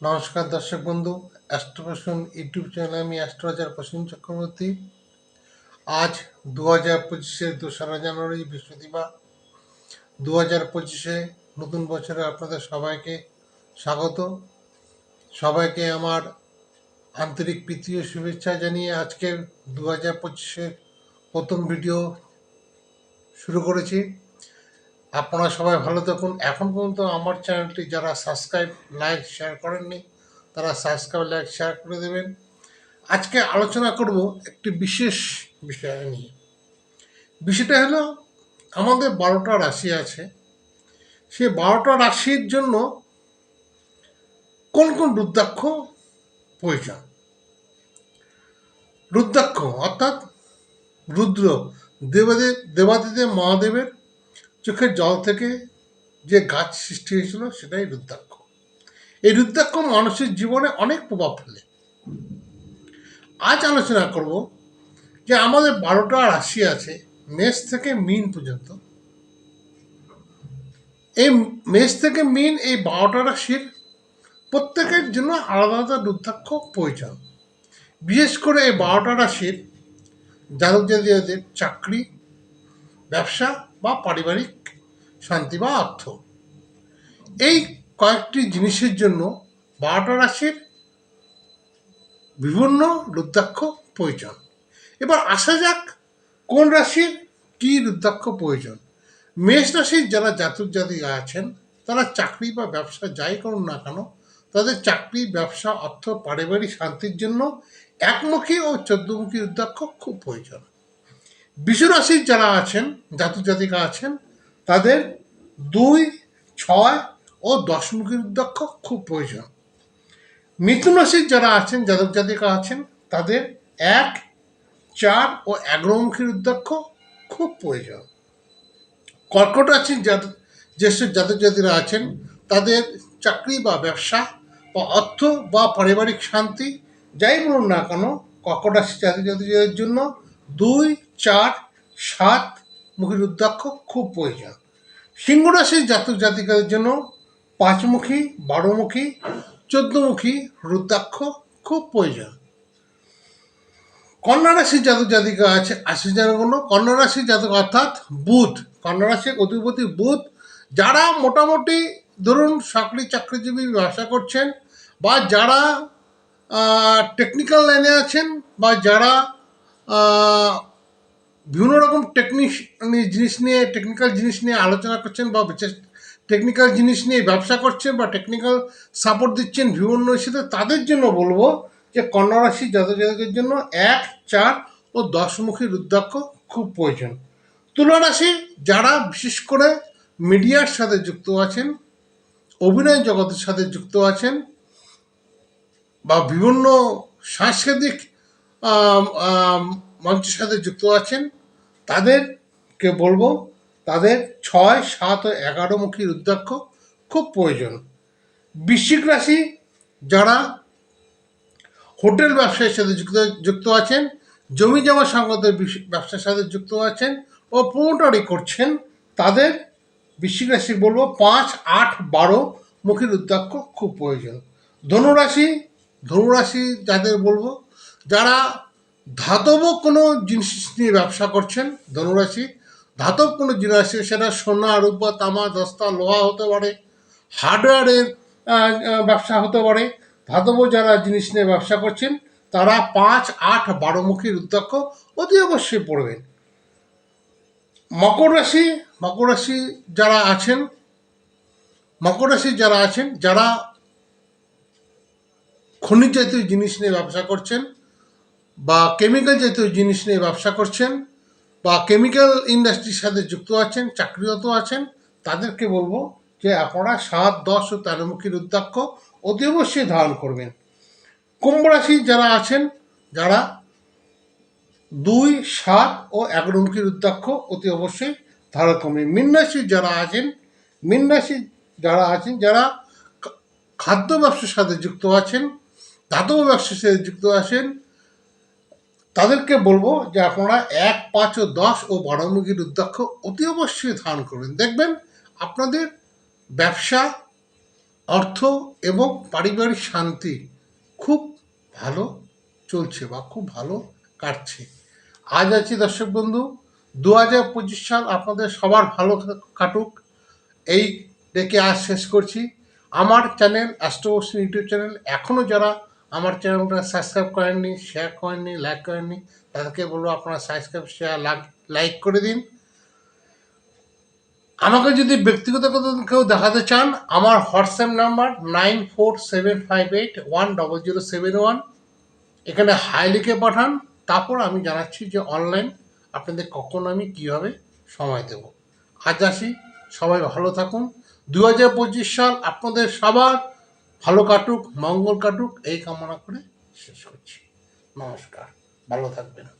নমস্কার দর্শক বন্ধু অ্যাস্ট্রোপেশন ইউটিউব চ্যানেলে আমি অ্যাস্ট্রোলজার প্রসেন চক্রবর্তী। আজ দু হাজার পঁচিশের দোসরা জানুয়ারি, বৃহস্পতিবার। দু হাজার পঁচিশে নতুন বছরে আপনাদের সবাইকে স্বাগত। সবাইকে আমার আন্তরিক প্রীতি ও শুভেচ্ছা জানিয়ে আজকের দু হাজার পঁচিশের প্রথম ভিডিও শুরু করেছি। আপনারা সবাই ভালো থাকুন। এখন পর্যন্ত আমার চ্যানেলটি যারা সাবস্ক্রাইব লাইক শেয়ার করেননি, তারা সাবস্ক্রাইব লাইক শেয়ার করে দেবেন। আজকে আলোচনা করব একটি বিশেষ বিষয় নিয়ে। বিষয়টা হলো, আমাদের বারোটা রাশি আছে। সে বারোটা রাশির জন্য কোন কোন রুদ্রাক্ষ প্রয়োজন? রুদ্রাক্ষ অর্থাৎ রুদ্র দেবাদেব দেবাদিদেব মহাদেবের চোখের জল থেকে যে গাছ সৃষ্টি হয়েছিল সেটাই রুদ্রাক্ষ। এই রুদ্রাক্ষ মানুষের জীবনে অনেক প্রভাব ফেলে। আজ আলোচনা করব যে আমাদের বারোটা রাশি আছে, মেষ থেকে মিন পর্যন্ত। এই মেষ থেকে মিন এই বারোটা রাশির প্রত্যেকের জন্য আলাদা আলাদা রুদ্রাক্ষ প্রয়োজন। বিশেষ করে এই বারোটা রাশির জাতক জাতিদের চাকরি, ব্যবসা বা পারিবারিক শান্তি বা অর্থ। এই কয়েকটি জিনিসের জন্য বারোটা রাশির বিভিন্ন রুদ্রাক্ষ প্রয়োজন। এবার আসা যাক কোন রাশির কী রুদ্রাক্ষ প্রয়োজন। মেষ রাশির যারা জাতক জাতিকা আছেন, তারা চাকরি বা ব্যবসা যাই করুন না কেন, তাদের চাকরি, ব্যবসা, অর্থ, পারিবারিক শান্তির জন্য একমুখী ও চোদ্দমুখী রুদ্রাক্ষ খুব প্রয়োজন। বিশ্বরাশির যারা আছেন জাতক জাতিকা আছেন, তাদের দুই, ছয় ও দশমুখী রুদ্রাক্ষ খুব প্রয়োজন। মিথুন রাশির যারা আছেন জাতক জাতিকা আছেন, তাদের এক, চার ও এগারোমুখী রুদ্রাক্ষ খুব প্রয়োজন। কর্কট রাশির জাতক যেসব জাতক জাতিরা আছেন, তাদের চাকরি বা ব্যবসা বা অর্থ বা পারিবারিক শান্তি যাই বলুন না কেন, কর্কট রাশির জাতক জাতিদের জন্য দুই, চার, সাত মুখী রুদ্রাক্ষ খুব প্রয়োজন। সিংহ রাশির জাতক জাতিকাদের জন্য পাঁচমুখী, বারোমুখী, চোদ্দমুখী, রুদ্রাক্ষ খুব প্রয়োজন। কন্যা রাশির জাতক জাতিকা আছে আশি জনগণ কন্যা রাশির জাতক অর্থাৎ বুধ। কন্যা রাশির অধিপতি বুধ, যারা মোটামুটি ধরুন চাকরি চাকরিজীবী ব্যবসা করছেন বা যারা টেকনিক্যাল লাইনে আছেন বা যারা বিভিন্ন রকম টেকনিক জিনিস নিয়ে টেকনিক্যাল জিনিস নিয়ে আলোচনা করছেন বা টেকনিক্যাল জিনিস নিয়ে ব্যবসা করছেন বা টেকনিক্যাল সাপোর্ট দিচ্ছেন বিভিন্ন হিসেবে তাদের জন্য বলব যে কন্যা রাশি জাতকের জন্য এক, চার ও দশমুখী রুদ্রাক্ষ খুব প্রয়োজন। তুলা রাশি যারা বিশেষ করে মিডিয়ার সাথে যুক্ত আছেন, অভিনয় জগতের সাথে যুক্ত আছেন বা বিভিন্ন সাংস্কৃতিক মঞ্চের সাথে যুক্ত আছেন। তাদেরকে বলব, তাদের ছয়, সাত ও এগারো এগারোমুখী রুদ্রাক্ষ খুব প্রয়োজন। বৃশ্চিক রাশি যারা হোটেল ব্যবসায়ের সাথে যুক্ত যুক্ত আছেন, জমি জমা সংক্রান্ত ব্যবসার সাথে যুক্ত আছেন ও প্রমোটারি করছেন, তাদের বৃশ্চিক রাশি বলব পাঁচ, আট, বারো মুখী রুদ্রাক্ষ খুব প্রয়োজন। ধনুরাশি ধনুরাশি যাদের বলব যারা ধাতব কোনো জিনিস নিয়ে ব্যবসা করছেন, ধনুরাশি, ধাতব কোনো জিনিস আছে, সেটা সোনা, রূপা, তামা, দস্তা, লোহা হতে পারে, হার্ডওয়্যারের ব্যবসা হতে পারে, ধাতব যারা জিনিস নিয়ে ব্যবসা করছেন, তারা পাঁচ, আট বারোমুখী রুদ্রাক্ষ অতি অবশ্যই পড়বেন। মকর রাশি মকর রাশি যারা আছেন, মকর রাশি যারা আছেন, যারা খনিজ জাতীয় জিনিস নিয়ে ব্যবসা করছেন বা কেমিক্যাল জাতীয় জিনিস নিয়ে ব্যবসা করছেন বা কেমিক্যাল ইন্ডাস্ট্রির সাথে যুক্ত আছেন, চাকরিরত আছেন, তাদেরকে বলব যে আপনারা সাত, দশ ও তেরোমুখী রুদ্রাক্ষ অতি অবশ্যই ধারণ করবেন। কুম্ভ রাশি যারা আছেন, যারা দুই, সাত ও এগারোমুখী রুদ্রাক্ষ অতি অবশ্যই ধারণ করবেন। মীন রাশি যারা আছেন, মীন রাশি যারা আছেন, যারা খাদ্য ব্যবসার সাথে যুক্ত আছেন, ধাতব ব্যবসার সাথে যুক্ত আছেন তাদেরকে বলব যে আপনারা এক, পাঁচ ও দশ ও বারোমুখী রুদ্রাক্ষ অতি অবশ্যই ধারণ করবেন। দেখবেন আপনাদের ব্যবসা, অর্থ এবং পারিবারিক শান্তি খুব ভালো চলছে বা খুব ভালো কাটছে। আজ আছি দর্শক বন্ধু, দু হাজার পঁচিশ সাল আপনাদের সবার ভালো কাটুক। এই ডেকে আজ শেষ করছি। আমার চ্যানেল অ্যাস্ট্রোবক্স ইউটিউব চ্যানেল এখনও যারা আমার চ্যানেলটা সাবস্ক্রাইব করেননি শেয়ার করেননি লাইক করেননি, তাদেরকে বলব আপনারা সাবস্ক্রাইব শেয়ার লাইক করে দিন। আমাকে যদি ব্যক্তিগত কেউ দেখাতে চান, আমার WhatsApp number nine four seven five eight one double zero seven one এখানে হাই লিখে পাঠান, তারপর আমি জানাচ্ছি যে অনলাইন আপনাদের কখন আমি কীভাবে সময় দেব। আজ আসি, সবাই ভালো থাকুন। দু হাজার পঁচিশ সাল আপনাদের সবার ভালো কাটুক মঙ্গল কাটুক এই কামনা করে শেষ করছি। নমস্কার ভালো থাকবেন।